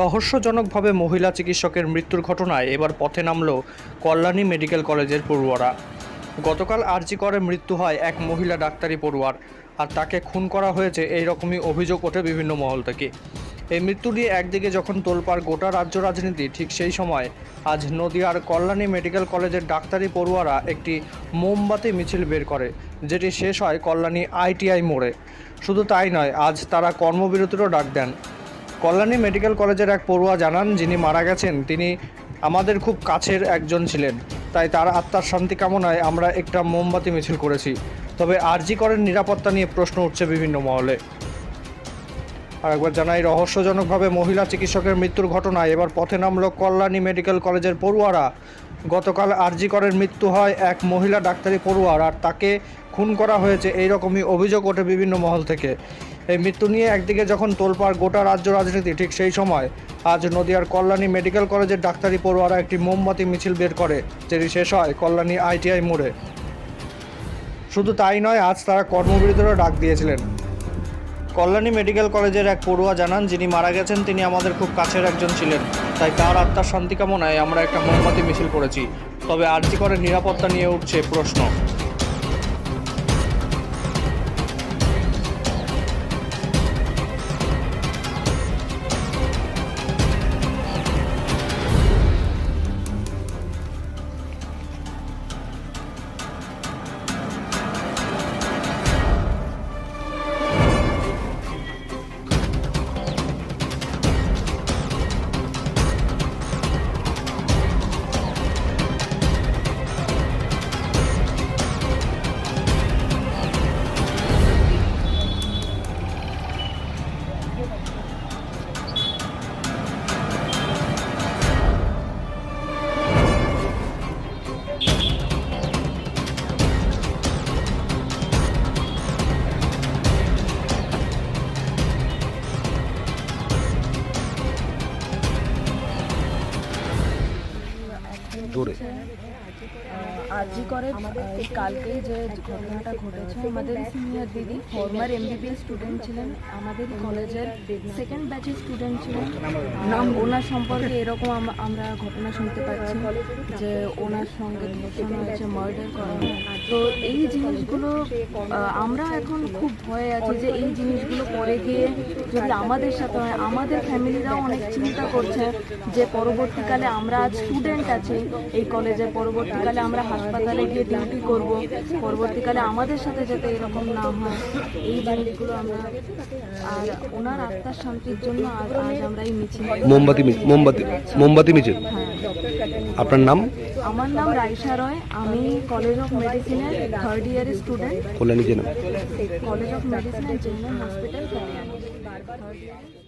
রহস্যজনকভাবে মহিলা চিকিৎসকের মৃত্যুর ঘটনায় এবার পথে নামল কল্যাণী মেডিকেল কলেজের পড়ুয়ারা। গতকাল আরজি করে মৃত্যু হয় এক মহিলা ডাক্তারি পড়ুয়ার, আর তাকে খুন করা হয়েছে এই রকমই অভিযোগ ওঠে বিভিন্ন মহল থেকে। এই মৃত্যু নিয়ে একদিকে যখন তোলপাড় গোটা রাজ্য রাজনীতি, ঠিক সেই সময় আজ নদিয়ার কল্যাণী মেডিকেল কলেজের ডাক্তারি পড়ুয়ারা একটি মোমবাতি মিছিল বের করে, যেটি শেষ হয় কল্যাণী আইটিআই মোড়ে। শুধু তাই নয়, আজ তারা কর্মবিরতিরও ডাক দেন। কল্যাণী মেডিকেল কলেজের এক পড়ুয়া জানান, যিনি মারা গেছেন, তিনি আমাদের খুব কাছের একজন ছিলেন। তাই তার আত্মার শান্তি কামনায় আমরা একটা মোমবাতি মিছিল করেছি। তবে আরজি করেন নিরাপত্তা নিয়ে প্রশ্ন উঠছে বিভিন্ন মহলে। আর একবার জানাই, রহস্যজনকভাবে মহিলা চিকিৎসকের মৃত্যুর ঘটনায় এবার পথে নামল কল্যাণী মেডিকেল কলেজের পড়ুয়ারা। গতকাল আরজি করের মৃত্যু হয় এক মহিলা ডাক্তারি পড়ুয়ার আর তাকে খুন করা হয়েছে এই রকমই অভিযোগ ওঠে বিভিন্ন মহল থেকে। এই মৃত্যু নিয়ে একদিকে যখন তোলপাড় গোটা রাজ্য রাজনীতি, ঠিক সেই সময় আজ নদিয়ার কল্যাণী মেডিকেল কলেজের ডাক্তারি পড়ুয়ারা একটি মোমবাতি, মিছিল বের করে, যেটি শেষ হয় কল্যাণী আইটিআই মোড়ে। শুধু তাই নয়, আজ তারা কর্মবিরতিরও ডাক দিয়েছিলেন। কল্যাণী মেডিকেল কলেজের এক পড়ুয়া জানান, যিনি মারা গেছেন, তিনি আমাদের খুব কাছের একজন ছিলেন। তাই তার আত্মার শান্তি কামনায় আমরা একটা মোমবাতি মিছিল করেছি। তবে আরজি করে নিরাপত্তা নিয়ে উঠছে প্রশ্ন। জোরে। আরজি করে কালকেই যে ঘটনাটা ঘটেছে আমাদের সিনিয়র দিদি ফর্মার এমবিবিএস স্টুডেন্ট ছিলেন, আমাদের কলেজের সেকেন্ড ব্যাচের স্টুডেন্ট ছিলেন। নাম ওনার সম্পর্কে এরকম আমরা ঘটনা শুনতে পাচ্ছি যে ওনার সঙ্গে ধর্ষণ হয়েছে মার্ডার করা তো এই জিনিসগুলো আমরা এখন খুব ভয়ে আছি যে এই জিনিসগুলো পরে গিয়ে যদি আমাদের সাথে হয়, আমাদের ফ্যামিলিরাও অনেক চিন্তা করছে যে পরবর্তীকালে আমরা স্টুডেন্ট আছি এই কলেজে পরবর্তীকালে আমরা হাসপাতালে গিয়ে ডিউটি করব। পরবর্তীকালে আমাদের সাথে যাতে এরকম না হয় এই জিনিসগুলো আমরা আর ওনার আত্মার শান্তির জন্য আজ আজ আমরা এই মিছিল মোমবাতি মোমবাতি মোমবাতি মিছিল। হ্যাঁ। আপনার নাম? আমার নাম রাইসা রয়। আমি কলেজ অফ মেডিসিনের থার্ড ইয়ারের student Kalyani college of medicine general hospital Kalyani.